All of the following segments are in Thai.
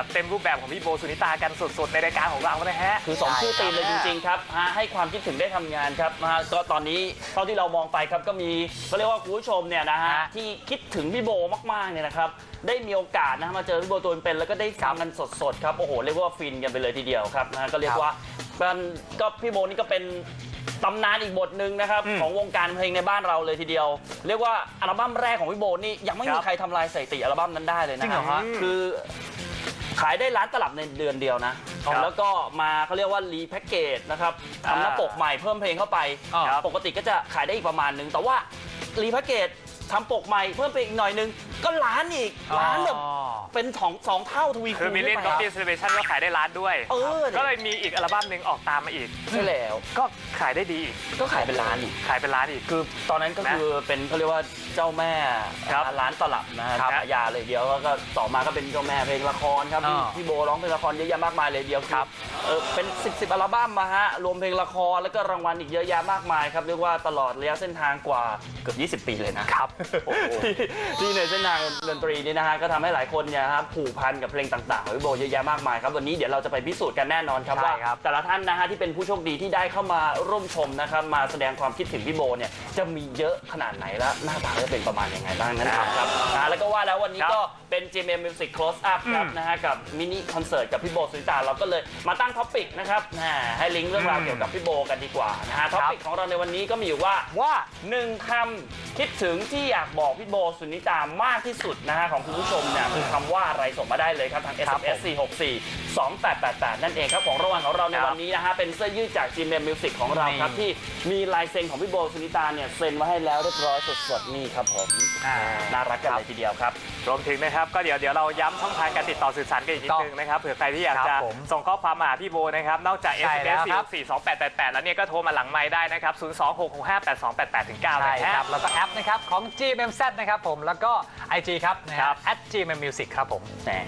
แบบเต็มรูปแบบของพี่โบสุนิตากันสดๆในรายการของเรานะฮะ คือสองใช่ชื่อตีมเลยคจรับริง ๆ ครับฮะให้ความคิดถึงได้ทำงานครับนะฮะก็ตอนนี้เท่าที่เรามองไปครับก็มีก็เรียกว่าคุณผู้ชมเนี่ยนะฮะฮะที่คิดถึงพี่โบมากๆเนี่ยนะครับได้มีโอกาสนะฮะมาเจอพี่โบตัวเป็นๆแล้วก็ได้ฟังกันสดๆครับโอ้โหเรียกว่าฟินกันไปเลยทีเดียวครับนะฮะก็เรียกว่ามันก็พี่โบนี่ก็เป็นตำนานอีกบทหนึ่งนะครับอืมของวงการเพลงในบ้านเราเลยทีเดียว เรียกว่าอัลบั้มแรกของพี่โบนี่ยังไม่คมีรับใครทำลายสถิติอัลบั้มนั้นได้เลยนะจริงเหรอฮะ คือ ขายได้ล้านตลับในเดือนเดียวนะ ครับแล้วก็มาเขาเรียกว่ารีแพ็กเกจนะครับทำหน้าอ่าปกใหม่เพิ่มเพลงเข้าไปครับปกติก็จะขายได้อีกประมาณนึง แต่ว่ารีแพ็กเกจ ทำปกใหม่เพิ่มไปอีกหน่อยนึง ก็ล้านอีกล้านแบบอ๋อเป็นสองสองเท่าทวีคูคือณมิลเลนขึ้ก็ไปตีเซเลเบชันก็ขายได้ล้านด้วย เออ ก็เลยมีอีกอัลบั้มหนึ่งออกตามมาอีก ใช่แล้ว ก็ขายได้ดีอีกก็ขายเป็นล้านอีก ขายเป็นล้านอีก คือตอนนั้นก็คือเป็นเขาเรียกว่าเจ้าแม่ครับร้านตลับนะฮะครับฉายาเลยเดียวแล้วก็ต่อมาก็เป็นเจ้าแม่เพลงละครครับที่อ่า พี่โบร้องเพลงละครเยอะแยะมากมายเลยเดียวครับเออเป็น10บสอัลบั้มมาฮะรวมเพลงละครแล้วก็รางวัลอีกเยอะแยะมากมายครับเรียกว่าตลอดระยะเส้นทางกว่าเกือบ 20 ปีเลยนะ ครับโอ้โหที่ที่ในเส้นทางดนตรีนี้นะฮะก็ทำให้หลายคนเนี่ยครับผูกพันกับเพลงต่างๆของพี่โบเยอะแยะมากมายครับวันนี้เดี๋ยวเราจะไปพิสูจน์กันแน่นอนครับใช่ว่าครับ แต่ละท่านนะฮะที่เป็นผู้โชคดีที่ได้เข้ามาร่วมชมนะครับมาแสดงความคิดถึงพี่โบเนี่ยจะมีเยอะขนาดไหนและหน้าตาจะเป็นประมาณยังไงบ้างนั้นครับครับนะแล้วก็ว่าแล้ววันนี้ครับก็เป็น GMM Music Close Up ครับนะฮะกับมินิคอนเสิร์ตกับพี่โบสุนิตาเราก็เลยมาตั้งท็อปิกนะครับแหมให้ลิงก์เรื่องราวเกี่ยวกับพี่โบกันดีกว่านะฮะท็อปิกของเราในวันนี้ก็มีอยู่ว่า ว่า หนึ่งคำคิดถึงที่อยากบอกพี่โบสุนิตามากที่สุดนะฮะของคุณผู้ชมเนี่ยคือคำว่าอะไรส่งมาได้เลยครับทาง SMS 464 2888 นั่นเองครับของรางวัลของเราในครับวันนี้นะฮะเป็นเสื้อยืดจาก GMM Music ของเราครับนี่ที่มีลายเซ็นของพี่โบสุนิตาเนี่ยเซ็นมาให้แล้วเรียบร้อยสดๆนี่ครับผมอ่า น่ารักกันเลยทีเดียวครับ รวมถึงนะครับก็เดี๋ยวเดี๋ยวเราย้ำช่องทางการติดต่อสื่อสารกันอีกนิดนึงนะครับเผื่อใครที่อยากครับจะผมส่งข้อความมาหาพี่โบนะครับนอกจาก ใช่ SMS แล้วครับ4 4 2 8 8 8 แล้วเนี่ยก็โทรมาหลังไม้ได้นะครับ 0 2 6 6 5 8 2 8 8ถึง9เลใช่ยคฮะรับแล้วก็แอปนะครับ ของ GMMZ นะครับผมแล้วก็ IG ครับนะคครัรับบ @gmmusic ครับผม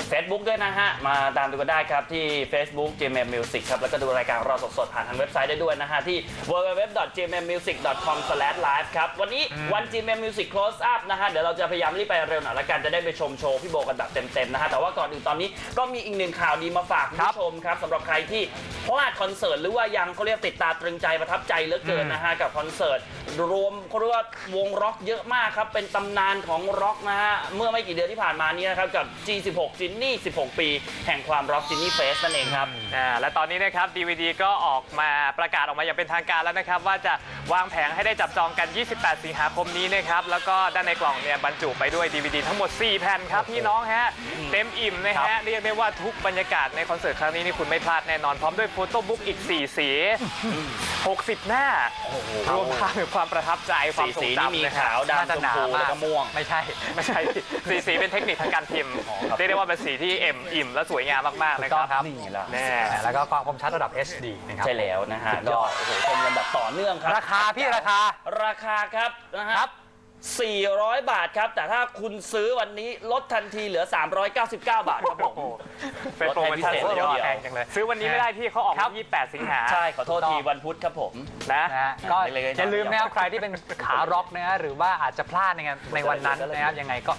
เฟซบุ๊กด้วยนะฮะ มาตามดูกันได้ครับที่ Facebook GMM Music ครับแล้วก็ดูรายการของเราสดๆ ผ่านทางเว็บไซต์ได้ด้วยนะฮะที่ www.gmmusic.com/live ครับ วันนี้วัน GMM Music Close Up นะฮะเดี๋ยวเราจะพยายามรีบไปเร็วหน่อยละกันจะได้ไปชมโชว์พี่โบกันแบบเต็มๆนะฮะแต่ว่าก่อนอื่นตอนนี้ก็มีอีกหนึ่งข่าวดีมาฝากคุณผู้ชมครับสำหรับใครที่พลาดคอนเสิร์ตหรือว่ายังเขาเรียกติดตาตรึงใจประทับใจเหลือเกินนะฮะกับคอนเสิร์ตรวมเขาเรียกว่าวงร็อกเยอะมากครับเป็นตำนานของร็อกนะฮะเมื่อไม่กี่เดือนที่ผ่านมานี้นะครับกับ G16 จินนี่ 16 ปี แห่งความร็อกจินนี่เฟสนั่นเองครับ อ่าและตอนนี้นะครับ DVD ก็ออกมาประกาศออกมาอย่างเป็นทางการแล้วนะครับ ว่าจะวางแผงให้ได้จับจองกัน 28 สิงหาคมนี้นะครับ แล้วก็ด้านในกล่องเนี่ยบรรจุไปด้วย DVD ทั้งหมด 4 แผ่นครับพี่น้องฮะ เต็มอิ่มนะฮะ เรียกได้ว่าทุกบรรยากาศในคอนเสิร์ตครั้งนี้นี่คุณไม่พลาดแน่นอน พร้อมด้วยโฟโต้บุ๊กอีก 4 สี 60 หน้า รวมภาพถึงความประทับใจความสีทรงสีนี่จำมีนะครัขาบวน่าดำจะชมหนาพูมากแล้วก็ม่วง ไม่ใช่ ไม่ใช่ สีสีเป็นเทคนิคทางการพิมพ์ครับเรียกได้ว่าเป็นสีที่เอ็มอิ่มและสวยงามมากๆถูนะกคต้อรังบครับ นี่แหละแน่แล้วก็ความคมชัดระดับ HD นะครับ ใช่แล้วนะฮะสุดยก็อดโอ้โหชมกันแบบต่อเนื่องครับ ราคาพี่ราคา ราคาครับนะฮะครับ 400 บาทครับ แต่ถ้าคุณซื้อวันนี้ลดทันทีเหลือ 399 บาทครับผม เป็นโปรโมชั่นลดให้พิเศษที่เลยทีเดียวแพงจังเลย ซื้อวันนี้ไม่ได้ที่เขาออกครัมาบ28 สิงหาใช่ ขอโทษถูกต้ทีองวันพุธครับผม นะนะฮะก็เล็กๆน้อยๆอย่าลืมนะครับใครที่เป็นขาร็อกนะฮะหรือว่าอาจจะพลาดในงานในวันนั้นนะครับยังไงก็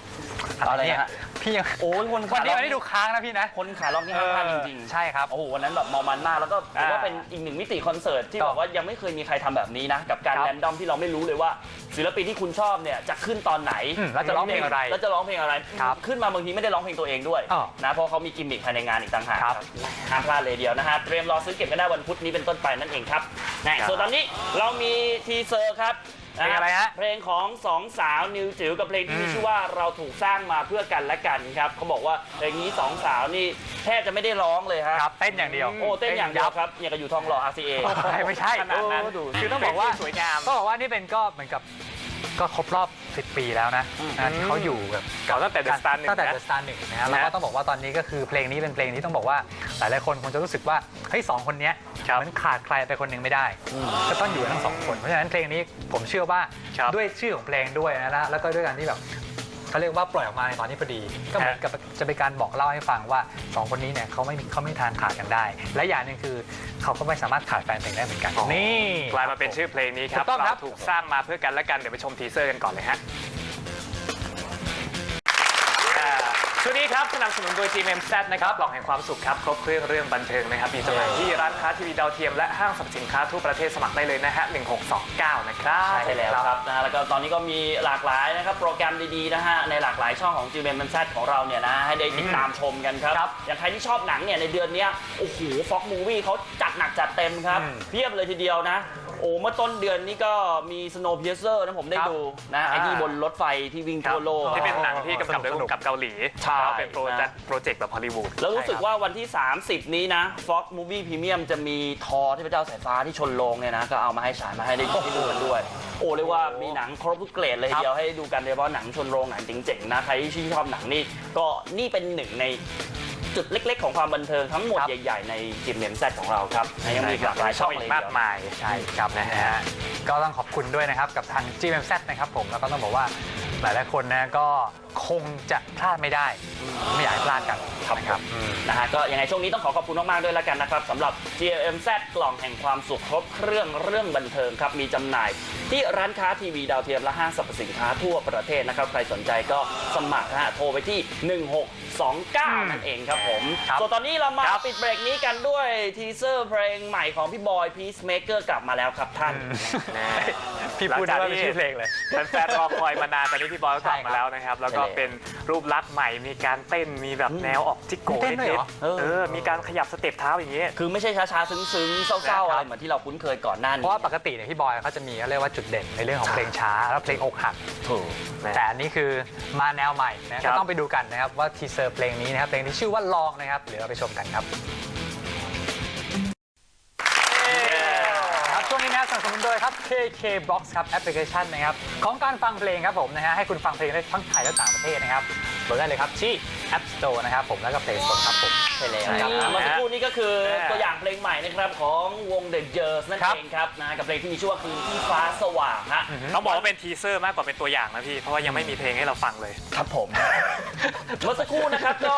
อะไรเนี่ยนะฮะพี่ยังโอ้ยคนวันขานี้ล็อกวันนี้ดูค้างนะพี่นะคนขาล็อกนี่ห้ามพลาดจริงๆใช่ครับโอ้โหวันนั้นแบบเมามันมากแล้วก็ถือว่าอ่าเป็นอีกหนึ่งมิติคอนเสิร์ตที่ครับแบบว่ายังไม่เคยมีใครทำแบบนี้นะกับการครับแรนดอมที่เราไม่รู้เลยว่าศิลปินที่คุณชอบเนี่ยจะขึ้นตอนไหนอืมแล้วจะร้องเพลงอะไรแล้วจะร้องเพลงอะไรครับขึ้นมาบางทีไม่ได้ร้องเพลงตัวเองด้วยอ้อนะเพราะเขามีกิมมิคภายในงานอีกต่างหากครับห้ามพลาดเลยเดียวนะฮะเตรียมรอซื้อเก็บกันได้วันพุธนี้เป็นต้นไปนั่นเองครับนะครับส่วนตอนนี้เรามีทีเซอร์ครับ เพลงอะไรฮะ เพลงของสองสาวนิวจิ๋วกับเพลงที่มีอืมชื่อว่าเราถูกสร้างมาเพื่อกันและกันครับเขาบอกว่าเพลงนี้สองสาวนี่แทบจะไม่ได้ร้องเลยฮะครับเต้นอย่างเดียวโอ้เต้นอย่างเดียวครับอย่างกับอยู่ทองหล่อ RCA ไม่ไม่ใช่ขนาดนั้นโอ้ดูคือต้องบอกว่าสวยงามก็บอกว่านี่เป็นก็เหมือนกับก็ครบรอบ 10 ปีแล้วนะอืมนะที่เขาอยู่กับเก่าตั้งแต่ The Star 1ตั้งแต่นะเดอะสตาร์หนึ่งนะฮะแล้วก็นะต้องบอกว่าตอนนี้ก็คือเพลงนี้เป็นเพลงที่ต้องบอกว่าหลายๆคนคงจะรู้สึกว่าเฮ้ยสองคนเนี้ย ครับมันขาดใครไปคนหนึ่งไม่ได้ก็ต้องอยู่กันทั้งสองคน เพราะฉะนั้นเพลงนี้ผมเชื่อว่าครับด้วยชื่อของเพลงด้วยนะแล้วก็ด้วยการที่แบบเขาเรียกว่าปล่อยออกมาในตอนนี้พอดี ก็เหมือนกับจะเป็นการบอกเล่าให้ฟังว่าสองคนนี้เนี่ยเขาไม่มีเขาไม่มีทางขาดกันได้ และอย่างหนึ่งคือเขาก็ไม่สามารถขาดแฟนเพลงได้เหมือนกันอ๋อนี่ กลายมาเป็นชื่อเพลงนี้ครับถูกต้องครับเราถูกสร้างมาเพื่อกันและกันเดี๋ยวไปชมทีเซอร์กันก่อนเลยฮะ ช่วงนี้ครับสนับสนุนโดย GMMZ นะครับกล่องแห่งความสุขครับ ครบเครื่องเรื่องบันเทิงนะครับ มีจำหน่ายที่ร้านค้าทีวีดาวเทียมและห้างสรรพสินค้าทั่วประเทศสมัครได้เลยนะฮะ 1629 นะครับใช่แล้วครับนะฮะแล้วก็ตอนนี้ก็มีหลากหลายนะครับโปรแกรมดีๆนะฮะในหลากหลายช่องของ g m m z ของเราเนี่ยนะให้ได้ติดตามชมกันครับครับอย่างใครที่ชอบหนังเนี่ยในเดือนเนี้ยโอ้โหฟ็อกมูวี่เขาจัดหนักจัดเต็มครับอืมเพียบเลยทีเดียวนะโอ้เมื่อต้นเดือนนี้ก็มี Snowpiercer นะผมได้ครับดูนะไอ้ที่บนรถไฟที่วิ่งทั่วโลก ที่เป็นหนังที่กำกับโดยสนุผู้กกำกับเกาหลีใช่ก็เป็นโปรเจกต์โปรเจกต์แบบฮอลลีวูดแล้วรู้สึกว่าวันที่ 30 นี้นะ Fox Movie Premium จะมีทอที่พระเจ้าสายฟ้าที่ชนโรงเนี่ยนะ ก็เอามาให้ฉายมาให้ได้ได้ดูกันด้วย โอ้เรียกว่ามีหนังครบทุกเกรดเลยทีเดียวให้ดูกันโดยเฉพาะหนังชนโรงหนังเจ๋งๆนะใครที่ชื่นชอบหนังนี่ก็นี่เป็นหนึ่งใน จุดเล็ก ๆ ของความบันเทิงทั้งหมดครับ ใหญ่ ๆ ในจิมเมมแซของเราครับยังมีอีกหลากหลายช่องอีเลยกทีมากเดียวมายใช่ครับนะฮะก็ต้องขอบคุณด้วยนะครับกับทาง GMZ นะครับผมแล้วก็ต้องบอกว่าหลายๆคนนะก็ คงจะพลาดไม่ได้ ไม่อยากให้พลาดกันครับนะครับอืมนะฮะก็ยังไงช่วงนี้ต้องขอขอบคุณมากๆด้วยแล้วกันนะครับสำหรับ GMZ กล่องแห่งความสุขครบเครื่องเรื่องบันเทิงครับมีจำหน่ายที่ร้านค้าทีวีดาวเทียมและห้างสรรพสินค้าทั่วประเทศนะครับใครสนใจก็สมัครนะฮะโทรไปที่ 1629 นั่นเองครับผมครับส่วนตอนนี้เรามาครับ ปิดเบรกนี้กันด้วยทีเซอร์เพลงใหม่ของพี่บอย Peacemaker กลับมาแล้วครับท่าน พี่พูดได้ว่าเป็นชื่อเพลงเลย แฟนๆรอคอยมานานตอนนี้พี่บอยก็กลับมาแล้วนะครับ แล้วก็ใช่แล้วเป็นรูปลักษณ์ใหม่มีการเต้นมีแบบแนวออกจิกโก้เต้นด้วยเหรอๆเออ มีการขยับสเต็ปเท้าอย่างเงี้ย คือไม่ใช่ช้าๆ ซึ้งๆ เศร้าๆ อะไรเหมือนที่เราคุ้นเคยก่อนหน้าเพนี้ราะว่าปกติเนี่ยพี่บอยเขาจะมีเขาเรียกว่าจุดเด่นในเรื่องของเพลงช้าแล้วเพลงอกหัก ถูก แต่อันนี้คือมาแนวใหม่นะก็ต้องไปดูกันนะครับว่าทีเซอร์เพลงนี้นะครับเพลงที่ชื่อว่าลองนะครับเดี๋ยวเราไปชมกันครับ สนับสนุนโดยครับ KK Box ครับแอปพลิเคชันนะครับของการฟังเพลงครับผมนะฮะให้คุณฟังเพลงได้ทั้งไทยและต่างประเทศนะครับโหลดได้เลยครับที่ App Store นะครับผมแล้วก็ Play Store ครับผมใช่แล้วใช่ครับครับเมื่อสักครู่นี้ก็คือแม่ตัวอย่างเพลงใหม่นะครับของวง The Jers นั่นครับเองครับนะกับเพลงที่มีชื่อว่าคืนที่ฟ้าสว่างฮะต้องบอกว่าเป็นทีเซอร์มากกว่าเป็นตัวอย่างนะพี่ เพราะว่ายังไม่มีเพลงให้เราฟังเลย ครับผม เมื่อสักครู่นะครับก็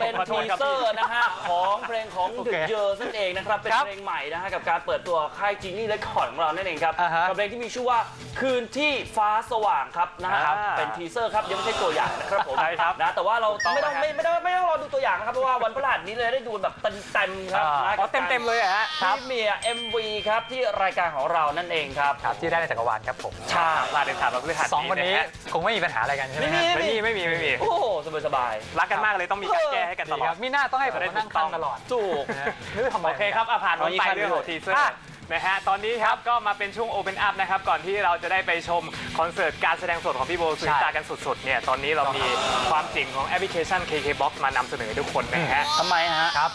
เป็นขอโททีษครับเซอร์นะฮะของเพลงของ โอ The เค Jers นั่นเองนะครับเป็นครับเพลงใหม่นะฮะกับการเปิดตัวค่ายจีนี่และคอร์ดของเรานั่นเองครับอ่าฮะกับเพลงที่มีชื่อว่าคืนที่ฟ้าสว่างครับนะฮะอ่าเป็นทีเซอร์ครับยังไม่ใช่ตัวอย่างนะครับผมใช่ครับ นะแต่ว่าเราถูกต้องไม่ต้องนะฮะไม่ไม่ต้องไม่ต้องรอดูตัวอย่างนะครับ เพราะว่าวันพฤหัสนี้เลยได้ดูแบบเต็มๆครับอ่านะอ๋อกับเต็มเต็มๆเลยอะฮะที่เมีย MV ครับที่รายการของเรานั่นเองครับ ครับที่ได้ในจักรวาลครับผมใช่พลาดเด็ดขาดเราพฤหัสสองคนนี้ะฮะคงไม่มีปัญหาอะไรกันใช่ไหมไม่มี ฮะไม่มีไม่มีไม่มี โอ้โหสบายรักกันมากเลยต้องมีการแก้ให้กันตดีลอคด รับมีหน้าต้องให้ผมมานั่งข้างตลอดๆถูกนะฮะไม่รู้ทำไมโอเคครับอะผ่านพ้นไปเอางี้เรื่องของครับทีเซอร์อะ นะฮะตอนนี้ครับก็มาเป็นช่วง Open Up นะครับ ก่อนที่เราจะได้ไปชมคอนเสิร์ตการแสดงสดของพี่โบสุนิตากันสดๆเนี่ยตอนนี้เรามีความเจ๋งของแอปพลิเคชัน KK Box มานำเสนอให้ทุกคนนะฮะ ทำไมฮะ ครับ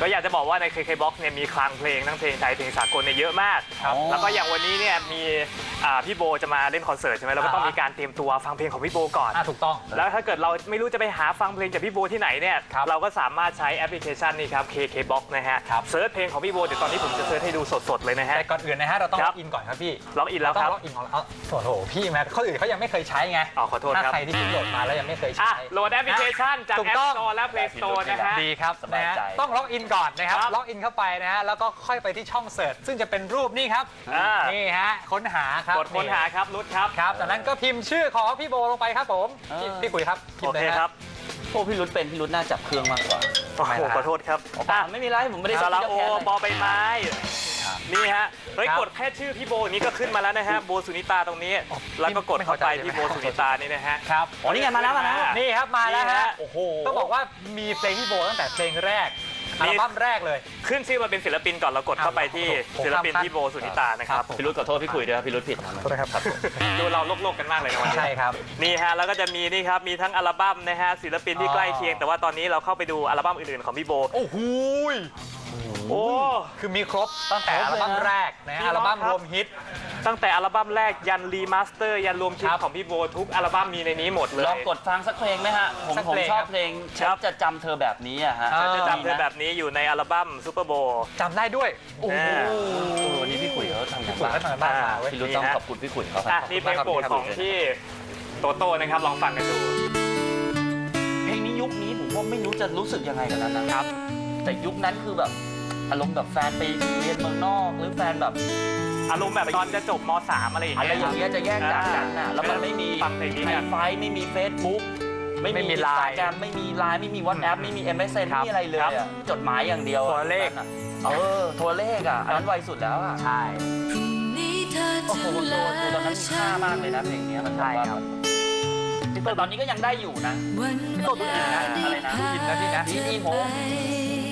ก็อยากจะบอกว่าใน KK Box เนี่ยมีคลังเพลงทั้งเพลงไทยเพลงสากลเนี่ยเยอะมากครับแล้วก็อย่างวันนี้เนี่ยมีอ่าพี่โบจะมาเล่นคอนเสิร์ตใช่ไหมเราก็ต้องอ่ามีมีการเตรียมตัวฟังเพลงของพี่โบก่อน อะถูกต้อง แล้วถ้าเกิดเราไม่รู้จะไปหาฟังเพลงจากพี่โบที่ไหนเนี่ยครับเราก็สามารถใช้แอปพลิเคชันนี้ครับ KK Box นะฮะครับ เซิร์ชเพลงของพี่โบเดี๋ยวตอนนี้ผมจะเซิร์ชให้ดูสดๆเลยนะฮะ แต่ก่อนอื่นนะฮะเราต้องครัล็บอกอินก่อนครับพี่ล็อกอินแล้วต้อคงรับ ล็อกอินของเราเอาโอ้โหพี่แม่คนอื่นเขายังไม่เคยใช้ไงอ๋อขอโทษถ้าครับใครที่เพิ่งโหลดมาแล้วยังไม่เคยอะใช้ โหลดแอปพลิเคชันจาก ถูก App ต้อง Store และ Play Store นะฮะ ดีครับสบายนะฮะใจต้องล็อกอินก่อนนะครับครับ ล็อกอินเข้าไปนะฮะ แล้วก็ค่อยไปที่ช่องเสิร์ช ซึ่งจะเป็นรูปนี่ครับ อ่านี่ฮะ ค้นหาครับกดค้นหาครับรุดครับ ครับ จากนั้นก็พิมพ์ชื่อของพี่โบลงไปครับผมพี่เออพี่คุยครับพิมโอพ์เลยเคฮะ ครับ พวกพี่รุ้เป็นพี่รุ้น่าจับเครื่องมากกว่าโอ้ทำไมโหล่ะขอโทษครับอะอะไม่มีไรผมไม่ได้สาระโอแค้นเลยปอใบไม้ นี่ฮะ เฮ้ยครับกดแค่ชื่อพี่โบอย่างนี้ก็ขึ้นมาแล้วนะฮะ โบสุนิตาตรงนี้ อ๋อแล้วก็กดไม่เข้าเข้าใจไปใช่ไหมที่โบสุนิตานี่นะฮะ ครับ อ๋อนี่ไงมาแล้วมาแล้ว นี่ครับมาแล้วนี่ฮะฮะ โอ้โห ต้องบอกว่ามีเพลงพี่โบตั้งแต่เพลงแรกมี อัลบั้มแรกเลย ขึ้นชื่อมาเป็นศิลปินก่อนเรากดเข้าไปที่ผมศิลปินข้ามขั้นพี่โบสุนิตานะครับผมพี่รุ้ขอโทษพี่คุยด้วยครับพี่รุ้ผิดนะโทษนะครับดูเราโลกๆกันมากเลยนะวันนี้ใช่ครับนี่ฮะแล้วก็จะมีนี่ครับมีทั้งอัลบั้มนะฮะศิลปินที่อ๋อใกล้เคียง แต่ว่าตอนนี้เราเข้าไปดูอัลบั้มอื่นๆของพี่โบโอ้โหย โอ้ คือมีครบตั้งแต่ครบอัเลยลบั้มนะแรกนะฮะพี่อัลบั้มน้องครับรวมฮิต ตั้งแต่อัลบั้มแรกยันรีมาสเตอร์ยันรวมคลิปครับ ของพี่โบทุกอัลบั้มมีในนี้หมดเลย ลองกดฟังสักเพลงไหมฮะ ผมสักผมเพลงชอบครับ เพลงฉันจะจำเธอแบบนี้อะฮะเออจะจำเธอแบบนี้อยู่ในอัลบั้มซูเปอร์โบ จำได้ด้วย โอ้โหอ่าวันนี้พี่ขุยเขาทำกันฝึกบ้านให้ทางบ้านมาเว้ย พี่รุ้ต้องขอบคุณพี่ขุยเขาคอะรับนี่เพลงโปรดของที่โตโต้นะครับลองฟังกันดู เพลงนี้ยุคนี้ผมว่าไม่รู้จะรู้สึกยังไงกันแล้วนะครับ แต่ยุคนั้นคือแบบอารมณ์แบบแฟนไปเรียนเมืองนอก หรือแฟนแบบอารมณ์แบบตอนจะจบม .3 อะไรอย่างอะไรเงี้ยอย่างเงี้ยจะแยกจากกันน่ะแล้วมันไม่มีฟังเพลงนี้ไฮกันไฟไม่มีเฟซบุ๊กไม่มีไม่มีไลไลน์น์แกรมไม่มีไลน์ไม่มีวอทแอปไม่มี MSN ครับไม่มีอะไรเลยอะจดหมายอย่างเดียวอะโทรเลข นั่นอะเออโทรเลขอะอันนั้นไวสุดแล้วอะใช่โอ้โหโดนตอนนั้นมีค่ามากเลยนะเพลงเนี้ยมันใช่ครับ แต่ตอนนี้ก็ยังได้อยู่นะพี่โตดูอินนะอะไรนะอินนะพี่นะนี่นี่ผม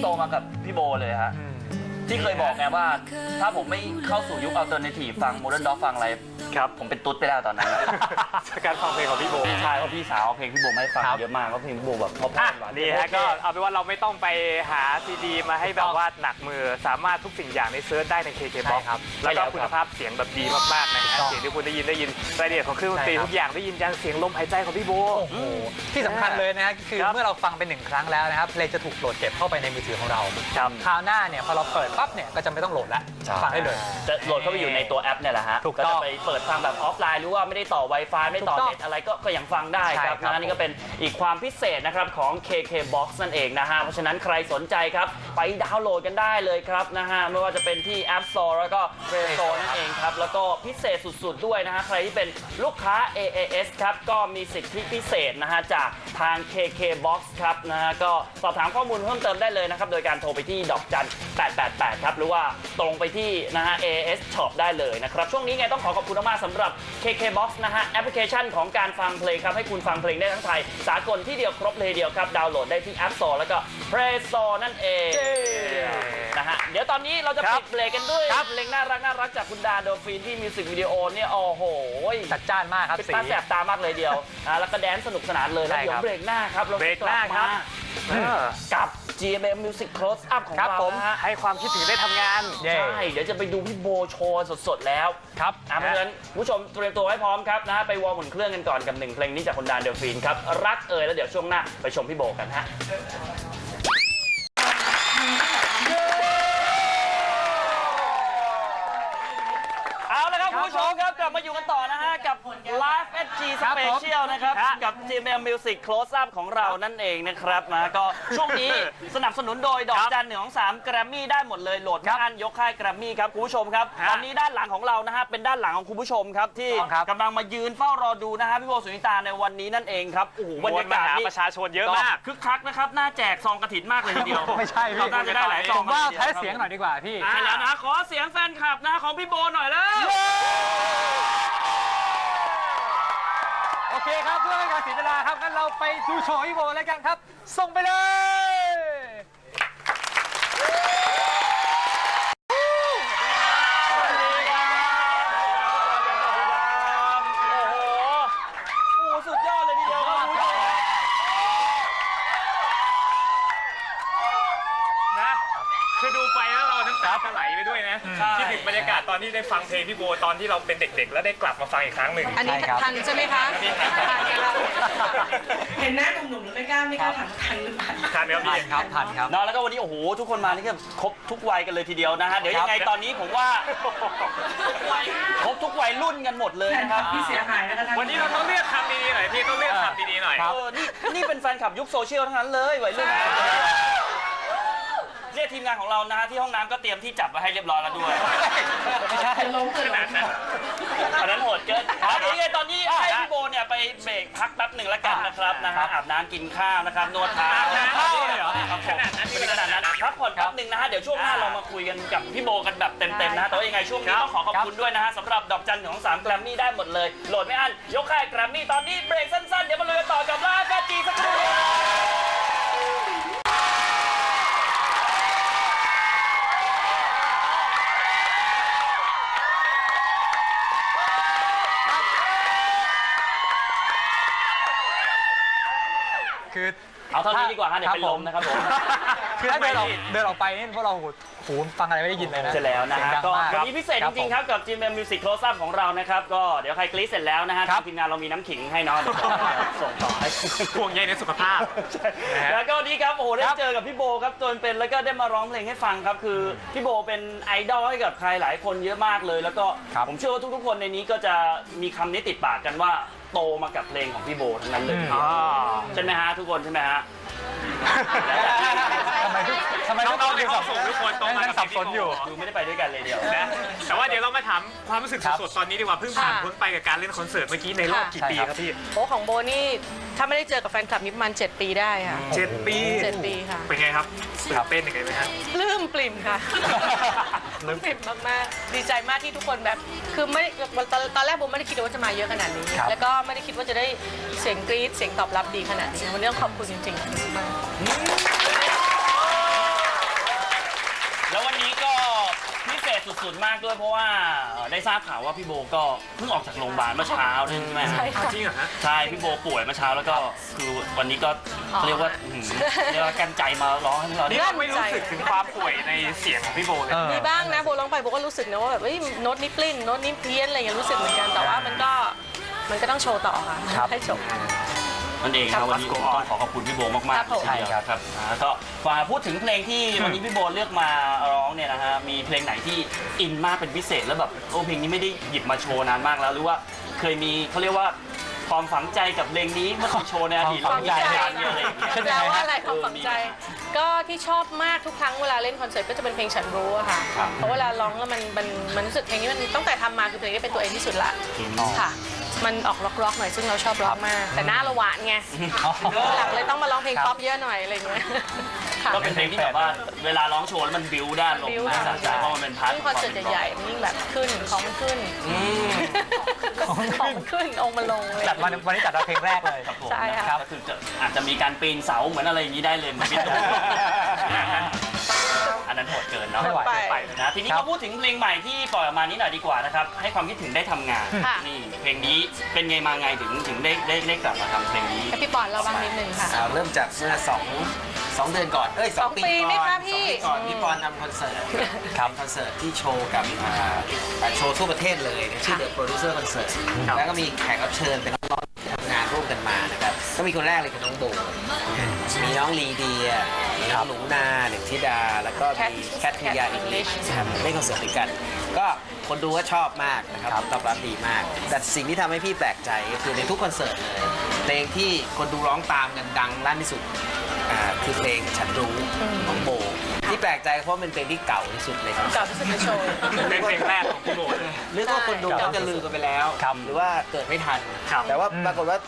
โตมากับพี่โบเลยฮะ ที่เคยบอกไงว่า ถ้าผมไม่เข้าสู่ยุคอัลเทอร์เนทีฟฟังโมเดิร์นด็อกฟังอะไร ครับผมเป็นตุ๊ดไปแล้วตอนนั้นอะจากการฟังเพลงของพี่โบ ใช่เพราะพี่สาวเอาเพลงพี่โบมาให้ฟังครับ เยอะมากเพราะเพลงพี่โบแบบเพราะอะๆหวานๆนี่ฮะก็เอาเป็นว่าเราไม่ต้องไปหาซีดีมาให้แบบว่าหนักมือสามารถทุกสิ่งอย่างในเซิร์ชได้ใน KK ใช่ Box ครับแล้วก็ใช่แล้วครับคุณภาพเสียงแบบดีมากๆนะฮะถูกต้องเสียงที่คุณได้ยินได้ยินรายละเอียดของเครื่องดนตรีใช่ครับ ทุกอย่างได้ยินยันเสียงลมหายใจของพี่โบ โอ้โหที่สำคัญเลยนะฮะคือครับเมื่อเราฟังไปหนึ่งครั้งแล้วนะครับเพลงจะถูกโหลดเก็บเข้าไปในมือถือของเราครับ คราวหน้าเนี่ยพอเราเปิดปั๊บเนี่ยก็จะไม่ต้องโหลดแล้วใช่ ฟังได้เลย จะโหลดเข้าไปอยู่ในตัวแอปเนี่ยแหละฮะถูกก็ต้จะองไปเปิดฟังแบบออฟไลน์หรือว่าไม่ได้ต่อ Wi-Fi ไม่ต่อถูกต้องเน็ตอะไรก็ก็ยังฟังได้ครับใช่ครับนะนี่ก็เป็นอีกความพิเศษนะครับของ KK Box นั่นเองนะฮะ เพราะฉะนั้นใครสนใจครับ ไปดาวน์โหลดกันได้เลยครับนะฮะ ไม่ว่าจะเป็นที่ App Store แล้วก็ Play Store นั่นเองครับ แล้วก็พิเศษสุดๆด้วยนะฮะ ใครที่เป็นลูกค้า AAS ครับ ก็มีสิทธิพิเศษนะฮะจากทาง KK Box ครับนะฮะก็สอบถามข้อมูลเพิ่มเติมได้เลยนะครับโดยการโทรไปที่ดอกจัน 888ครับหรือว่าตรงไปที่นะฮะ AAS Shop ได้เลยนะครับ ช่วงนี้ไงต้องขอขอบคุณมากๆสำหรับ KK Box นะฮะแอปพลิเคชันของการฟังเพลงครับ ให้คุณฟังเพลงได้ทั้งไทย สากลที่เดียวครบเลยเดียวครับ ดาวน์โหลดได้ที่ App Store แล้วก็ Play Store นั่นเองเย้นะฮะเดี๋ยวตอนนี้เราจะครัปิบดเบรกกันด้วยครับ เพลงน่ารักน่ารักจากคุณดาโดฟินที่มิวสิกวิดีโอเนี่ยโอ้โห จัดจ้านมากครับเป็นสี ตาแสบตามากเลยเดียวนะแล้วก็แดนซ์สนุกสนานเลย แล้วใช่เดี๋ยครับวเบรกหน้าครับเราจะเบรกหน้าครับลับมาเออ กับ GMM Music Close Up ของครับเราผมนะฮะให้ความคิดถึงได้ทำงานเย้ใช่ เดี๋ยวจะไปดูพี่โบโชว์สดๆแล้วครับอะเพราะฉะนั้นผู้ชมเตรียมตัวให้พร้อมครับนะฮะไปวอร์มหมุนเครื่องกันก่อนกับหนึ่งเพลงนี้จากคนดานเดลฟินครับ รักเอ่ยแล้วเดี๋ยวช่วงหน้าไปชมพี่โบกันฮะ ผู้ชมครับกลับมาอยู่กันต่อนะฮะ กับ Live SG ครับผม Special นะครับ ครับกับ GMM Music Close Up ของเรานั่นเองนะครับนะก็ช่วงนี้ สนับสนุนโดยดอกจันหนึ่งของสามแกรมมี่ได้หมดเลยโหลดไม่อันยกค่ายแกรมมี่ครับคุณผู้ชมครับ ฮะตอนนี้ด้านหลังของเรานะฮะ เป็นด้านหลังของคุณผู้ชมครับ ที่ต้องครับ กำลังมายืนเฝ้ารอดูนะฮะพี่โบสุนิตาในวันนี้นั่นเองครับโอ้โหบรรยากาศมวลมหนี่ประชาชนเยอะมาก คึกคักนะครับหน้าแจกซองกระถินมากเลยทีเดียวไม่ใช่พี่เราน่าจะได้หลายซผองมว่าทีดีใช้ครับเสียงหน่อยดีกว่าพี่ ใช่แล้วนะขอเสียงแฟนคลับนะของพี่โบหน่อยแล้วโอเคครับเพื่อไม่ให้การเสียเวลาครับงั้นเราไปดูโชว์อีโบแล้วกันครับ ส่งไปเลย โอ้โห โอ้โห สุดยอดเลยทีเดียวครับคุณผู้ชม นะคือดูไปแล้วเราน้ำตาจะไหลไปด้วยนะ ใช่ คิดถึงบรรยากาศตอน ที่ได้ฟังเพลงพี่โบตอนที่เราเป็นเด็ก ๆ แล้วได้กลับมาฟังอีกครั้งหนึ่ง อันนี้ใช่ครับ ทันใช่ไหมคะนี่ทันทันกันแล้วเห็นหน้าหนุ่มๆแล้วไม่กล้าไม่กล้าถามว่าทันหรือเปล่า ทานไหมครับทัพี่นครับทันครับ เนาะแล้วก็วันนี้โอ้โหทุกคนมานี่ก็ครบทุกวัยกันเลยทีเดียวนะฮะเดี๋ยวยังไงตอนนี้ผมว่าครบทุกวัยรุ่นกันหมดเลยแฟนนะคคลัรับบ ที่เสียหายนะคะท่านวันนี้เราต้องเลือกคำดีๆหน่อยพี่ต้องเลือกคำดีๆหน่อย เออนี่นี่เป็นแฟนคลับยุคโซเชียลทั้งนั้นเลยวัยรุ่นเรียกทีมงานของเรานะฮะที่ห้องน้ำก็เตรียมที่จับไว้ให้เรียบร้อยแล้วด้วยไม่ใช่จะล้มจะล้มอันนั้นโหดเกินเอาเดี๋ยวยังไงตอนนี้ให้พี่โบเนี่ยไปเบรกพักแป๊บหนึ่งแล้วกันนะครับนะฮะอาบน้ำกินข้าวนะครับนวดเท้าอาบน้ำข้าวเลยเหรอครับผมไม่ได้ขนาดนั้นพักผ่อนแป๊บหนึ่งนะฮะเดี๋ยวช่วงหน้าเรามาคุยกันกับพี่โบกันแบบเต็มๆนะแต่ว่ายังไงช่วงนี้ต้องขอขอบคุณด้วยนะฮะสำหรับดอกจันของ3แกรมมี่ได้หมดเลยโหลดไม่อั้นยกค่ายแกรมมี่ตอนนี้เบรกสั้นๆเดี๋ยวมาลุยกันต่อกับลาแฟจีสักครู่ เอาเท่านี้ดีกว่าฮะเดี๋ยวเป็นลมนะครับผม คือถ้าเดินออกเดินออกไปนี่พวกเราหู ฟังอะไรไม่ได้ยินเลยนะเสร็จแล้วนะเสียงฮะดังก็มากวันนี้พิเศษจริงๆครับกับ GMM Music Close Up ของเรานะครับ ก็เดี๋ยวใครกรี๊ดเสร็จแล้วนะฮะครับทางทีมงานเรามีน้ำขิงให้เนาะเดี๋ยวส่งต่อให้ ห่วงใยในสุขภาพ นะฮะแล้วก็นี่ครับโอ้โหได้เจอกับพี่โบครับจนเป็นแล้วก็ได้มาร้องเพลงให้ฟังครับคือพี่โบเป็นไอดอลให้กับใครหลายคนเยอะมากเลย แล้วก็ครับ ผมเชื่อว่าทุกๆคนในนี้ก็จะมีคำนี้ติดปากกันว่าโตมากับเพลงของพี่โบทั้งนั้นเลยทีเดียวอ๋อใช่ไหมฮะทุกคนใช่ไหมฮะ ทำไมทำไมไมน้องๆในห้องส่งทุกคนต้องมายังสับสนอยู่คือไม่ได้ไปด้วยกันเลยเดียวนะ แต่ว่าเดี๋ยวเรามาถามความรู้สึกครับสดๆตอนนี้ดีกว่าเพิ่งผ่านค่ะพ้นไปกับการเล่นคอนเสิร์ตเมื่อกี้ในรอบกี่ใช่ปีครับครับพี่โอ้ของโบนี่ถ้าไม่ได้เจอกับแฟนคลับนี่ประมาณ7ปีได้ค่ะเจ็ดปีเจ็ดปีค่ะ เป็นไงครับตื่นเต้นยังไงไหมฮะปลื้มปริ่มค่ะปลื้มปริ่มมากๆ ดีใจมากที่ทุกคนแบบ คือไม่ตอนตอนแรกโบไม่ได้คิดว่าจะมาเยอะขนาดนี้ ครับ แล้วก็ไม่ได้คิดว่าจะได้เสียงกรี๊ดเสียงตอบรับดีขนาดนี้วันนี้ต้องขอบคุณจริงๆมาก แล้ววันนี้ก็พิเศษ สุดๆมากด้วยเพราะว่าเอ่อได้ทราบข่าวว่าพี่โบก็เพิ่งออกจากโรงพยาบาลเมื่อเช้าใช่ไหมฮะใช่ค่ะจริงเหรอฮะ ใช่พี่โบป่วยเมื่อเช้าแล้วก็คือวันนี้ก็เขาเรียกว่าอื้อหือเรียกว่ากันใจมาร้องให้พวกเรานี่ได้เราไม่รู้สึกถึงความป่วยในเสียงของพี่โบเลยเออมีบ้างนะโบร้องไปโบก็รู้สึกนะว่าแบบเอ้ยโน้ตนี้ปลิ้นโน้ตนี้เพี้ยนอะไรอย่างเงี้ยรู้สึกเหมือนกันแต่ว่ามันก็มันก็ต้องโชว์ต่อค่ะครับ ให้จบ นั่นเองครับวันนี้ผมต้องขอขอบคุณพี่โบมากครับๆผมทีเดียวครับอ่าก็มาพูดถึงเพลงที่วันนี้พี่โบเลือกมาร้องเนี่ยนะฮะมีเพลงไหนที่อินมากเป็นพิเศษแล้วแบบโอ้เพลงนี้ไม่ได้หยิบมาโชว์นานมากแล้วหรือว่าเคยมีเขาเรียกว่าความฝังใจกับเพลงนี้เมื่อเคยโชว์ในอดีตความฝังใจแล้วมีการเนี่ยอะไรอย่างเงี้ยเช่นแปยัลงไงว่าฮะอะไรความฝังใจ ก็ที่ชอบมากทุกครั้งเวลาเล่นคอนเสิร์ตก็จะเป็นเพลงฉันรู้อะค่ะครับเพราะเวลาร้องแล้วมันมันมันรู้สึกเพลงนี้มันตั้งแต่ทำมาคือเพลงนี้เป็นตัวเองที่สุดละค่ะ มันออกร็อกๆหน่อยซึ่งเราชอบร็อกมาก แต่หน้าเราหวานไงอ๋อหลังเลยต้องมาร้องเพลงครับป๊อปเยอะหน่อยอะไรเงี้ยค่ะก็เป็นเพลงที่แบบว่าเวลาร้องโชว์แล้วมันบิวด้านลงบิ้วมาสะใจเพราะมันเป็นพาร์ทยิ่งคอนเสิร์ตใหญ่ๆมันยิ่งแบบขึ้นของมันขึ้นอืมของมันขึ้นองค์มันลงเลยจัดวันวันนี้จัดเราเพลงแรกเลยครับผมใช่ค่ะก็คือจะอาจจะมีการปีนเสาเหมือนอะไรอย่างนี้ได้เลยเหมือนพี่ตูน อันนั้นโหดเกินเนาะไม่ไหว ไปนะทีนี้ครับมาพูดถึงเพลงใหม่ที่ปล่อยออกมานี้หน่อยดีกว่านะครับ ให้ความคิดถึงได้ทำงาน ค่ะ นี่เพลงนี้เป็นไงมาไงถึงถึงได้ได้ได้กลับมาทำเพลงนี้ให้พี่ปอนเราบ้างนิดนึงค่ะ อ่าเริ่มจากเมื่อสองสองเดือนก่อน เอ้ยสองสองปีปีไหมก่อนคะสองพี่ปีก่อนอืมพี่ปอนทำคอนเสิร์ตครับเป็นคอนเสิร์ตที่โชว์กับอ่าอ่าโชว์ทั่วประเทศเลยชื่อ The Producer Concert ครับ แล้วก็มีแขกรับเชิญเป็นน้องๆที่ทำงานร่วมกันมานะครับ ก็มีคนแรกเลยคือน้องโบ มีน้องลีเดีย มีน้องหนูนาเด็กธิดา แล้วก็มีแคทริยาอิงลิชนะครับเล่นคอนเสิร์ตด้วยกัน ก็คนดูก็ชอบมากนะครับตอบรับดีมาก แต่สิ่งที่ทำให้พี่แปลกใจก็คือในทุกคอนเสิร์ตเลยเพลงที่คนดูร้องตามกันดังลั่นที่สุดอ่าคือเพลงฉันรู้ของโบ ที่แปลกใจเพราะมันเป็นเพลงที่เก่าที่สุดเลยครับเก่าที่สุดในโชว์ เป็นเพลงแรกของพี่โบเลย หรือว่าคนดูเขาจะลืมกันไปแล้ว ครับ หรือว่าเกิดไม่ทัน ครับ แต่ว่าอืมปรากฏว่า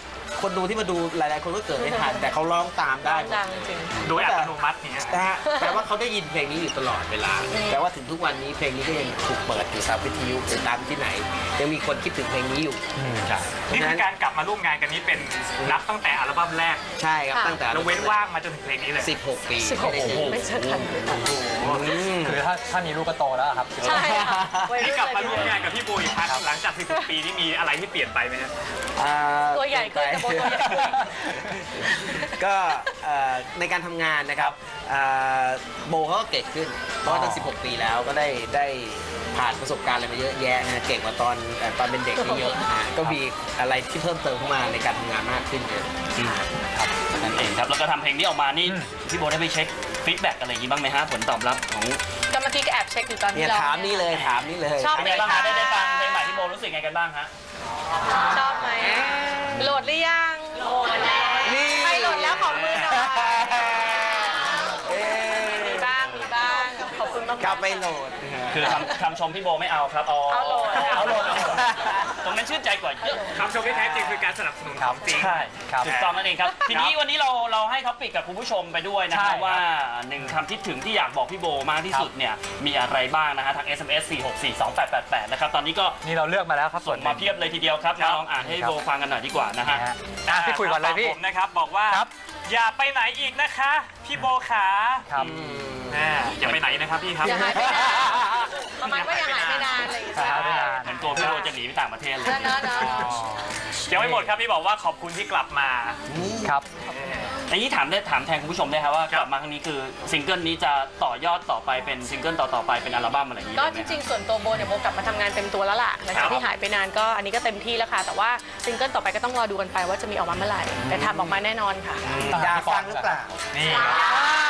คนดูที่มาดูหลาย ๆ คนก็เกิดไม่ทัน แต่เขาร้องตามได้หมดดังจริง โดยอัตโนมัติเนี่ยนะฮะแต่ว่าเขาได้ยินเพลงนี้อยู่ตลอดเวลา แต่ว่าถึงทุกวันนี้เพลงนี้ก็ยังถูกเปิดอยู่ตามวิทยุหรือตามที่ไหน ยังมีคนคิดถึงเพลงนี้อยู่อืมครับนี่คือการกลับมาร่วมงานกันนี้เป็นนับตั้งแต่อัลบั้มแรกใช่ครับค่ะตั้งแต่แล้วเว้นว่างมาจนถึงเพลงนี้เลย 16 ปีสิบหกไม่ได้เจอ ไม่เจอกันอืมคือถ้าถ้ามีลูกก็โตแล้วอะครับ ใช่ค่ะวัยที่รุ่นกลับมาเลยร่วมงานกับพี่โบอีกครั้งหลังจาก16ปีนี่มีอะไรที่เปลี่ยนไปไหมฮะ อ่าตัวใหญ่ขึ้นแต่โบตัวใหญ่ขึ้น ก็เอ่อในการทำงานนะครับอ่าโบเขาก็เก่งขึ้นเพราะว่าตั้ง 16 ปีแล้วก็ได้ได้ ผ่านประสบการณ์อะไรมาเยอะแยะนะเก่งกว่าตอนเอ่อตอนเป็นเด็กนี่เยอะนะฮะก็มีอะไรที่เพิ่มเติมเข้ามาในการทำงานมากขึ้นเยอะ ครับนั่นเองครับ แล้วก็ทำเพลงนี้ออกมานี่ อืม พี่โบได้ไปเช็คฟีดแบ็กอะไรอย่างนี้บ้างไหมฮะ ผลตอบรับของก็เมื่อกี้ก็แอบเช็คอยู่ตอนเนี่ที่ยเราถามนี่เลยถามนี่เลยชอบเป็นไงบ้างฮะได้ได้ฟังเพลงใหม่พี่โบรู้สึกไงกันบ้างฮะ ชอบไหมโหลดหรือยัง กๆกลับไปโหลด คือคำคำชมพี่โบไม่เอาครับ เอาเอาโหลดเอาโหลดตรงนั้นชื่นใจกว่าเยอะคำชมที่แท้จริงคือการสนับสนุนของจริง ใช่ครับถูกต้องนั่นเองครับ ทีนี้วันนี้เราเราให้ท็อปิกกับคุณผู้ชมไปด้วยนะใช่ฮะครับว่าหนึ่งคำคิดถึงที่อยากบอกพี่โบมากที่สุดเนี่ยมีอะไรบ้างนะฮะทาง SMS 4642888 นะครับตอนนี้ก็นี่เราเลือกมาแล้วครับส่ส่วนงหนึ่มางเพียบเลยทีเดียวครับครับมาลองอ่านให้โบฟังกันหน่อยดีกว่านะฮะนะฮะอะพี่คุยก่อนเลยพี่ ผมนะครับบอกว่า ครับ อย่าไปไหนอีกนะคะ พี่โบขา ครับอ่าอย่าไปไหนนะครับพี่ครับอย่าหายไปนานประมาณว่าอย่าหายไปนานอะไรอย่างเงี้ยอย่าหายไปนาน เหมือนตัวพี่โบจะหนีไปต่างประเทศเลยเนอะเนอะเนอะ ยังไม่หมดครับพี่บอกว่าขอบคุณที่กลับมาครับ อันนี้ถามได้ถามแทนคุณผู้ชมได้ครับว่ากลับมาครั้งนี้คือซิงเกิลนี้จะต่อยอดต่อไปเป็นซิงเกิลต่อๆไปเป็นอัลบั้มอะไรอย่างนี้ก็เลยไหจมริง ๆ ส่วนตัวโบเนี่ยโบกลับมาทำงานเต็มตัวแล้วล่ะหลังครัจากบที่หายไปนานก็อันนี้ก็เต็มที่แล้วค่ะ แต่ว่าซิงเกิลต่อไปก็ต้องรอดูกันไปว่าจะมีออกมาเมื่อไหร่ แต่ทำออกมาแน่นอนค่ะ อยากฟังหรือเปล่านี่อ่านี่ต้องดูพี่ป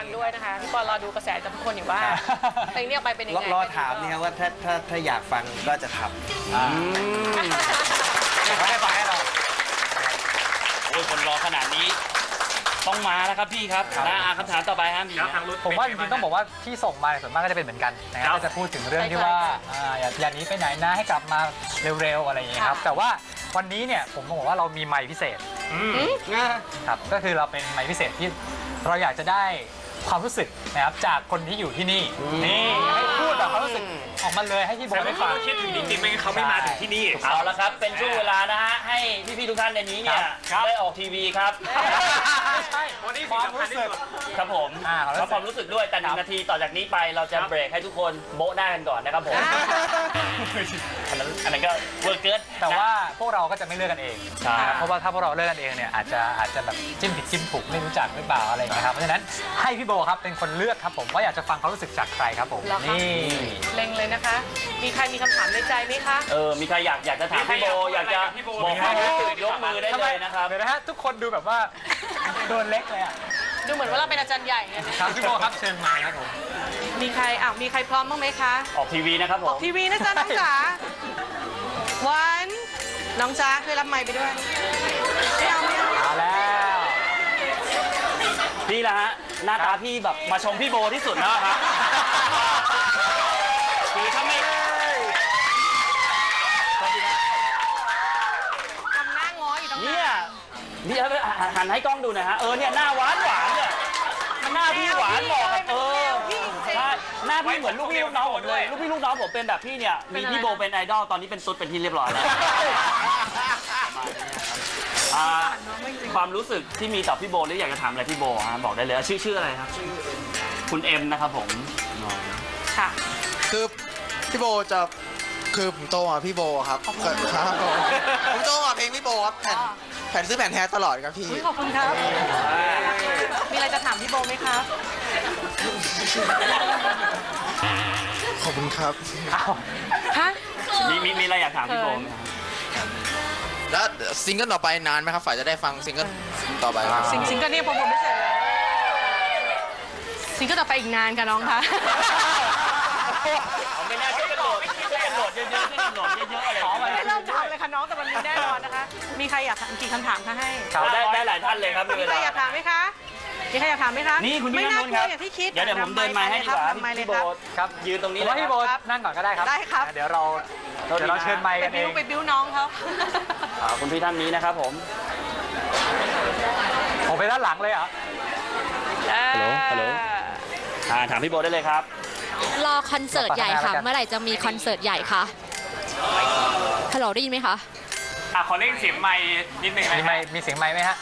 อนด้วยนะคะพี่ปอนรอดูกระแสจากทุกคนอยู่ว่าเพลงนี้ออกไปเป็นยังรอไงรอถามเนี่ยว่าถ้าถ้าถ้าอยากฟังก็จะทำอ่าอืมเขาได้ฟังแน่นอนโอ้ยคนรอขนาดนี้ ต้องมาแล้วครับพี่ครับนะอะคำถามต่อไปครับครับทางรุ่นผมว่าจริงๆต้องบอกว่าที่ส่งมาส่วนมากก็จะเป็นเหมือนกันนะคครัรับบก็จะพูดถึงเรื่องที่ว่าอ่าอย่าอย่าหนี้ไปไหนนะให้กลับมาเร็วๆอะไรอย่างเงี้ยครับค่ะแต่ว่าวันนี้เนี่ยผมต้องบอกว่าเรามีไมค์พิเศษ อืม ครับก็คือเราเป็นไมค์พิเศษที่เราอยากจะได้ ความรู้สึกนะครับจากคนที่อยู่ที่นี่นี่ให้พูดแบบความรู้สึกออกมาเลยให้พี่โบแต่ได้ไม่ฟังต้องคิดถึงจริงๆไม่งั้นเขาไม่มาถึงที่นี่ เอาละครับ เป็นช่วงเวลานะฮะ ให้พี่ๆทุกท่านในนี้เนี่ย ครับ ได้ออกทีวีครับ ใช่วันนี้ความสำคัญรู้ที่สึกสุดครับผมอ่าขอความรู้สึกด้วยแต่หนึ่งนาทีต่อจากนี้ไปเราจะเบรกให้ทุกคนโบ๊ะหน้ากันก่อนนะครับผมอันนั้นอันนั้นก็เวิร์กเกินแต่ว่าพวกเราก็จะไม่เลือกกันเองเพราะว่าถ้าพวกเราเลือกกันเองเนี่ยอาจจะอาจจะแบบจิ้มผิดจิ้มถูกไม่รู้จักหรือเปล่าอะไรอย่างเงี้ยครับเพราะฉะนั้นให้พี่โบครับเป็นคนเลือกครับผมว่าอยากจะฟังความรู้สึกจากใครครับผมนี่เล็งเลยนะคะ มีใครมีคำถามในใจไหมคะเออมีใครอยากอยากจะถามพี่โบอยากจะบอกความรู้สึกยกมือได้เลยนะครับเดี๋ยวนะฮะทุกคนดูแบบว่าโดนเล็กเลยอะดูเหมือนว่าเราเป็นอาจารย์ใหญ่ไงครับพี่โบครับเชิญมาครับผมมีใครอะมีใครพร้อมบ้างไหมคะออกทีวีนะครับผออกมทีวีนะจ๊ะน้องจ๋าวันน้องจ๋าเคยรับไมค์ไปด้วยไม่เอาไม่เอา เอาแล้วพี่ละฮะ หน้าตาพี่แบบมาชมพี่โบที่สุดแล้วครับ คือถ้าไม่ ทำหน้าง้ออยู่ตรง เนี่ย นี่เอาไปหันให้กล้องดูหน่อยฮะ เออเนี่ยหน้าหวานหวานเนี่ยมันหน้าพี่หวานบอกกับเออใช่หน้าพี่เหมือนลูกพี่ลูกน้องผมเลยลูกพี่ลูกน้องผมเป็นแบบพี่เนี่ย มีพี่โบเป็นไอดอลตอนนี้เป็นตุ๊ดเป็นที่เรียบร้อยแล้วอ่าความรู้สึกที่มีต่อพี่โบหรืออยากจะถามอะไรพี่โบฮะบอกได้เลยชื่อชื่ออะไรครับคุณเอ็มนะครับผมค่ะคือพี่โบจะคือผมโตมาพี่โบครับครับผมผมโตมาเพลงพี่โบครับแผ่น แผ่นซื้อแผ่นแท้ตลอดครับพี่ อุ๊ยขอบคุณครับ มีอะไรจะถามพี่โบไหมครับ ขอบคุณครับ ฮะ มีมีมีอะไรอยากถามพี่โบไหมครับแล้วซิงเกิลต่อไปนานไหมครับฝ่ายจะได้ฟังซิงเกิลต่อไปครับสิงสิงก็เนี่ยผมผมไม่เสร็จเลยสิงก็ต่อไปอีกนานค่ะน้องคะ เอาไม่น่าช่วยกันโหลดช่วยกันโหล ดเยอะๆช่วยกันโหลดเยอะๆอะไรอย่างไม่เงี้ยได้เริ่มทำเลยค่ะน้องแต่มันมีแน่นอนนะคะ มีใครอยากถามกี่คำถามคะให้ ครับได้ได้หลายท่านเลยครับมีมีเวใครลา อยากถามไหมคะ มีใครอยากถามไหมคะนี่คุณพี่ไม่น่านุ่นกคลัรัวบอย่างที่คิดเดี๋ยวเดี๋ยวผมเดินไมาให้ดีกว่า ทำไมเลยพี่โบครับ ครับยืนตรงนี้ผมเลยว่าพี่โบครับนั่งก่อนก็ได้ครับได้ครับ เดี๋ยวเราโทษทีเดี๋ยวเราเชิญไมค์ไปกันเอบิ้วงไปบิ้วน้องเขา อ่าคุณพี่ท่านนี้นะครับผม ผมไปด้านหลังเลยเหรอ ฮัลโหลฮัลโหล อ่าถามพี่โบได้เลยครับ รอคอนเสิร์ตใหญ่ค่ะ เมื่อไหร่จะมีคอนเสิร์ตใหญ่คะฮัลโหลได้ยินไหมคะอะขอเล่นเสียงไมค์นิดนึงมีนะไมฮะค์มีเสียงไมค์ไหมฮะ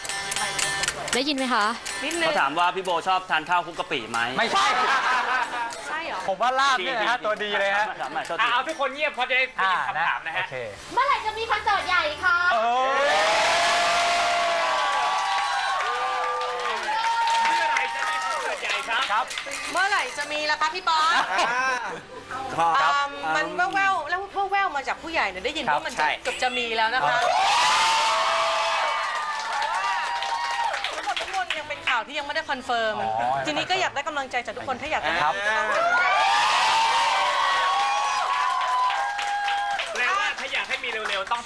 ได้ยินไหมคะ นิดนึงเขาถามว่าพี่โบชอบทานข้าวคลุกกะปิไหมไม่ใช่ ใช่เหรอ ผมว่าลาบเนี่ยนะฮะตัวดีเลยฮะถามหน่อยโทษอะทีเอาทุกคนเงียบเขาจะได้ได้อ่ายินนะคำถามนะโอฮะ เค เมื่อไหร่จะมีคอนเสิร์ตใหญ่คะโอ้ย ครับครับ เมื่อไหร่จะมีล่ะคะพี่บอสครับ อ่ามันแว่วๆแล้วแว่วๆมาจากผู้ใหญ่เนี่ยได้ยินครับว่ามันใช่จะเกือบจะมีแล้วนะคะทั้งหมดทั้งมวลยังเป็นข่าวที่ยังไม่ได้คอนเฟิร์ม อ๋อ ทีนี้ก็อยากได้กำลังใจจากทุกคนถ้าอยากได้ครับ ก็ต้อง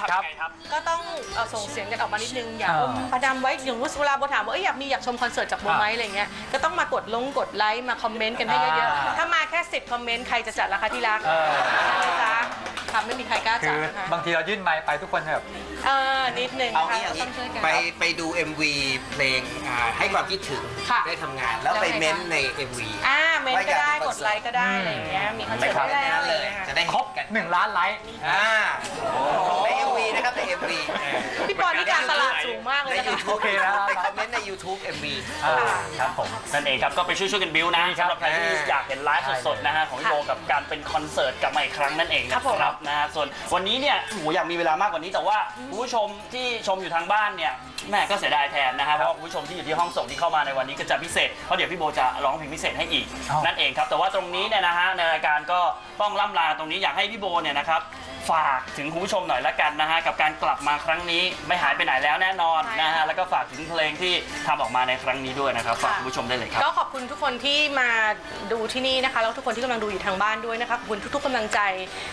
ทำยังไงครับ ก็ต้องเอ่อส่งเสียงกันออกมานิดนึงอย่าอ่าอมประดำไว้อย่างเวลาโบถามว่าเอ้ยอยากมีอยากชมคอนเสิร์ตจากโบไหมอะไรเงี้ยก็ต้องมากดลงกดไลค์มาคอมเมนต์กันให้เยอะอ่า ๆ ถ้ามาแค่สิบคอมเมนต์ใครจะจัดราคาที่รักเออนะจ๊ะทำไม่มีใครกล้าคืจัดอนะคะบางทีเรายื่นไมค์ไปทุกคนแบบ เออนิดนึงเอาค่ะงี้เอาต้งี้องช่วยกัน ไปไปดู MV เพลงอ่าให้ความคิดถึงค่ะได้ทำงาน แล้วไปแล้วไงคะ เม้นต์ใน MV อ่าเมนต์ก็ได้ไม่อยากเป็นกดไลค์ก็ได้อืมอะไรอย่างเงี้ยมีคอนไม่เสิร์ตขอได้แค่แล้วนั้นอะไรเลอยย่างเงี้ยจะค่ะได้ครบกันหนึ่งล้านไลค์อ่าใน MV นะครับใน MV พี่ปอนนี่การตลาดสูงมากเลยในนะคะ YouTube โอเคนะไปคอมเมนต์ใน YouTube MV อ่าครับผม นั่นเองครับ ก็ไปช่วยช่วยๆกันบิวนะดีครับสำหรับใครที่อยากเห็นไลฟ์สดๆนะฮะของพี่โบกับการเป็นคอนเสิร์ตกลับมาอีกครั้งนั่นเองนะครับผมครับนะฮะส่วนวันนี้เนี่ยโอ้โหอยากมีเวลามากกว่านี้แต่ว่าคุณผู้ชมที่ชมอยู่ทางบ้านเนี่ยแม่ก็เสียดายแทนนะฮะเพราะว่าคุณผู้ชมที่อยู่ที่ห้องส่งที่เข้ามาในวันนี้ก็จะพิเศษเพราะเดี๋ยวพี่โบจะร้องเพลงพิเศษให้อีกอ้าวนั่นเองครับแต่ว่าตรงนี้เนี่ยนะฮะในรายการก็ต้องล่ำลาตรงนี้อยากให้พี่โบเนี่ยนะครับ ฝากถึงคุณผู้ชมหน่อยละกันนะฮะกับการกลับมาครั้งนี้ไม่หายไปไหนแล้วแน่นอนใช่นะค่ะฮะแล้วก็ฝากถึงเพลงที่ทำออกมาในครั้งนี้ด้วยนะครับฝากคุณผู้ชมได้เลยครับก็ขอบคุณทุกคนที่มาดูที่นี่นะคะ แล้วทุกคนที่กำลังดูอยู่ทางบ้านด้วยนะคะขอบคุณทุกๆกำลังใจ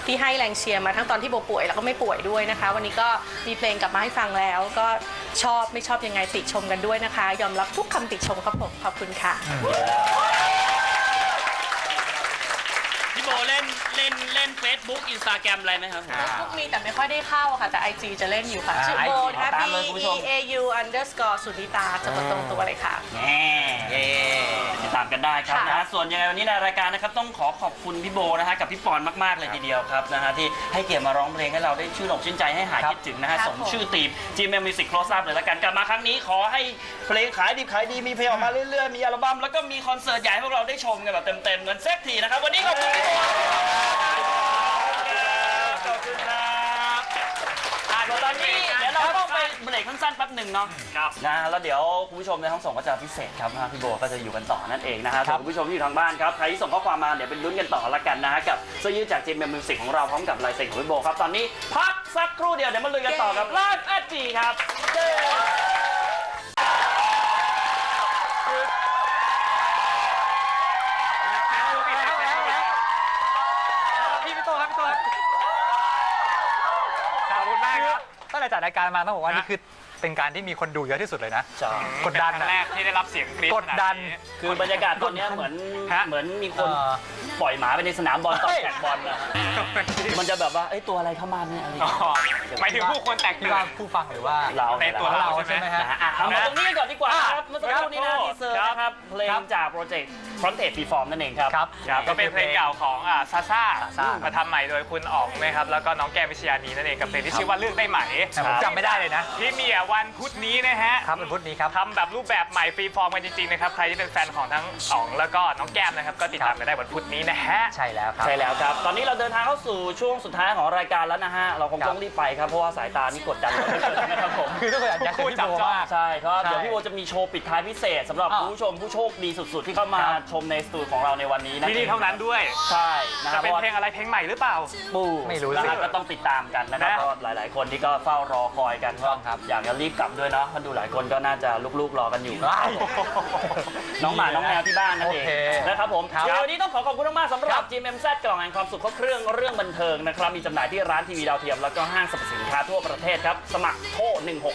ที่ให้แรงเชียร์มาทั้งตอนที่โบป่วยแล้วก็ไม่ป่วยด้วยนะคะ วันนี้ก็มีเพลงกลับมาให้ฟังแล้ว ก็ชอบไม่ชอบยังไงติชมกันด้วยนะคะ ยอมรับทุกคำติชมครับผมขอบคุณค่ะ พี่โบเล่ นเล่นเล่น Facebook Instagram อะไรไหมครับผมพวกมีแต่ไม่ค่อยได้เข้าค่ะ แต่ IG จะเล่นอยู่ค่ะ อ่าชื่อโบ IG นะคะตาม B เลยคุณผู้ช E ม A U underscore สุนิตาจะกดตรงตัวเลยค่ะ แน่ติดตามกันได้ครับค่ะ นะฮะส่วนยังไงวันนี้ในรายการนะครับต้องขอขอบคุณพี่โบนะฮะกับพี่ปอนมากๆเลยทีเดียวครับนะฮะที่ให้เกียรติมาร้องเพลงให้เราได้ชื่นอกชื่นใจให้หายครับคิดถึงนะฮะครับสมผม ชื่อทีม GMM Music Close Up เลยละกันกลับมาครั้งนี้ขอให้เพลงขายดีขายดีมีเพลงออกมาเรื่อยๆมีอัลบั้มแล้วก็มีคอนเสิร์ตใหญ่ให้พวกเราได้ชมกันแบบเต็มๆเหมือนเซ็กทีนะครับวันนี้ขอบคุณพี่โบขอบคุณครับอะเดี๋ยวตอนนี้เดี๋ยวเราต้องไปเบรกสั้นๆแป๊บหนึ่งเนาะครับนะฮะแล้วเดี๋ยวคุณผู้ชมในห้องส่งก็จะพิเศษครับนะฮะพี่โบก็จะอยู่กันต่อนั่นเองนะฮะส่วนคุณผู้ชมที่อยู่ทางบ้านครับใครที่ส่งข้อความมาเดี๋ยวเป็นลุ้นกันต่อละกันนะฮะกับเสื้อยืดจากจีเมมิวสิกของเราพร้อมกับลายเซ็นของพี่โบครับตอนนี้พักสักครู่เดียวเดี๋ยวมาลุยกันต่อกับไลฟ์แอดจีครับเย้ พี่พี่โตครับพี่โตครับ ขอบคุณมากครับ ตั้งแต่จัดราย การมาต้องบอกว่าฮะนี่คือเป็นการที่มีคนดูเยอะที่สุดเลยนะ ใช่กดดันเป็นครั้งแรกที่ได้รับเสียงกรี๊ดกดดัน ขนาคือบรรยากาศตอนเนี้ยเหมือนฮะเหมือนมีคนเอ่อ ปล่อยหมาไปในสนามบอลตอนเฮ้ยแข่งบอลนะฮะมันจะแบบว่าเอ้ยตัวอะไรเข้ามาเนี่ยอะไรอย่างอ๋อเงี้ย หมายถึงผู้คนแตกพี่ตื่ว่านผู้ฟังหรือว่าเรา ในตัวเราเราใช่ใช่ไหไหมมฮะฮะ นะฮะอะเอามาตรงนี้กันก่อนดีกว่าอะครับเมื่อสักครู่นี้นะทีเซอร์นะครับเพลงจากโปรเจกต์ฟรอนเทจฟรีฟอร์มนั่นเองครับครับ ครับก็เป็นเพลงเก่าของอ่าซาซ่าซ่ามาทำใหม่โดยคุณอ๋องนะครับ แล้วก็น้องแก้มวิชยานีนั่นเองกับเพลงที่ชื่อว่าเลือกได้ไหมแต่ผมจำไม่ได้เลยนะ ที่มีอะวันพุธนี้นะฮะครับวันพุธนี้ครับ ทำแบบรูปแบบใหม่ฟรีฟอร์มกันจริงๆนะครับ ใครที่เป็นแฟนของทั้งอ๋องแล้วก็น้องแก้มนะครับ ก็ติดตามกันได้วันพุธนี้นะฮะ ใช่แล้วครับ ใช่แล้วครับ ตอนนี้เราเดินทางเข้าสู่ช่วงสุดท้ายของรายการแล้วนะฮะ เราคงครับต้องรีบไปครับ เพราะว่าสายตานี่กดดันเราเหลือเกินนะครับผมคือทุกคนอยากจะเห็นพี่โบมากใช่ครับใช่เดี๋ยวพี่โบจะมีโชว์ปิดท้ายพิเศษสำหรับอะผู้ชมผู้โชคดีสุด ๆ ที่เข้ามาครับชมในสตูดิโอของเราในวันนี้นะที่นี่เท่านั้นด้วย ใช่นะจะฮะเป็นพราะว่าเพลงอะไรเพลงใหม่หรือเปล่า ปูไม่รู้นะสิ ฮะก็ต้องติดตามกันนะครับนะ ก็หลาย ๆ คนที่ก็เฝ้ารอคอยกันว่าครับอยากจะรีบกลับด้วยเนาะเพราะดูหลายคนก็น่าจะลูก ๆ รอกันอยู่ว้ายน้องหมา น้องแมวที่บ้านนั่นเองโอเคนะครับผมครับ เดี๋ยววันนี้ต้องขอขอบคุณมากๆสำหครัรับบ GMMZ กล่องแห่งความสุขครบเครื่องเรื่องบันเทิงนะครับมีจำหน่ายที่ร้านทีวีดาวเทียมแล้วก็ห้างสรรพสินค้าทั่วประเทศครับ สมัครโทร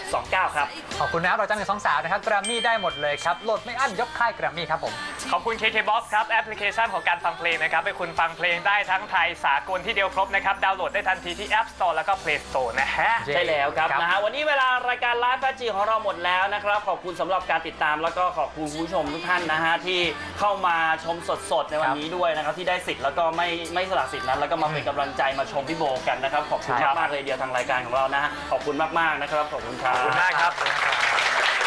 1629 ครับ ขอบคุณนะครับเราจ้างเป็นสองสาวนะครับกรามี่ได้หมดเลยครับโหลดไม่อั้นยกค่ายกรามี่ครับผม ขอบคุณ KKBOX ครับแอปพลิเคชันของการฟังเพลงนะครับให้คุณฟังเพลงได้ทั้งไทยสากลที่เดียวครบนะครับดาวน์โหลดได้ทันทีที่ App Store แล้วก็ Play Store นะฮะเย้ใช่แล้วครับครับนะฮะวันนี้เวลารายการไลฟ์แฟจีของเราหมดแล้วนะครับ ขอบคุณสำหรับการติดตามแล้วก็ขอบคุณคุณผู้ชมทุกท่านนะฮะที่เข้ามาชมสดๆในวันนี้ด้วยนะครับที่ได้สิทธิ์แล้วก็ไม่ไม่สละสิทธิ์นั้นแล้วก็มาเป็นกำลังใจมาชมพี่โบกันนะครับขอบคุณใช่ครับมากๆเลยเดียวทางรายการของเรานะฮะขอบคุณมากๆนะครับขอบคุณครับ ขอบคุณมากครับ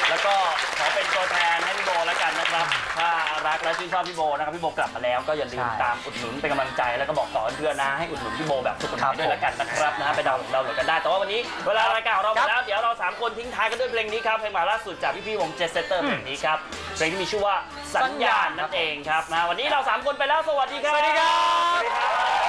แล้วก็ขอเป็นตัวแทนให้พี่โบแล้วกันนะครับ ถ้ารักและชื่นชอบพี่โบนะครับพี่โบกลับมาแล้วก็อย่าลืมใช่ตามอุดหนุนเป็นกำลังใจแล้วก็บอกต่อเพื่อนๆนะให้อุดหนุนพี่โบแบบสุดครัท้าบยด้วยแล้วกันนะครับนะฮะไปดาวน์โหลดดาวน์โหลดกันได้แต่ว่าวันนี้เวลารายการของเราหมดแล้วเดี๋ยวเราสามคนทิ้งท้ายกันด้วยเพลงนี้ครับเพลงใหม่ล่าสุดจากพี่ๆวงเจสเตอร์เพลงนี้ครับเพลงที่มีชื่อว่าสัญญาณนั่นเองครับนะวันนี้เราสามคนไปแล้วสวัสดีครับสวัสดีครับ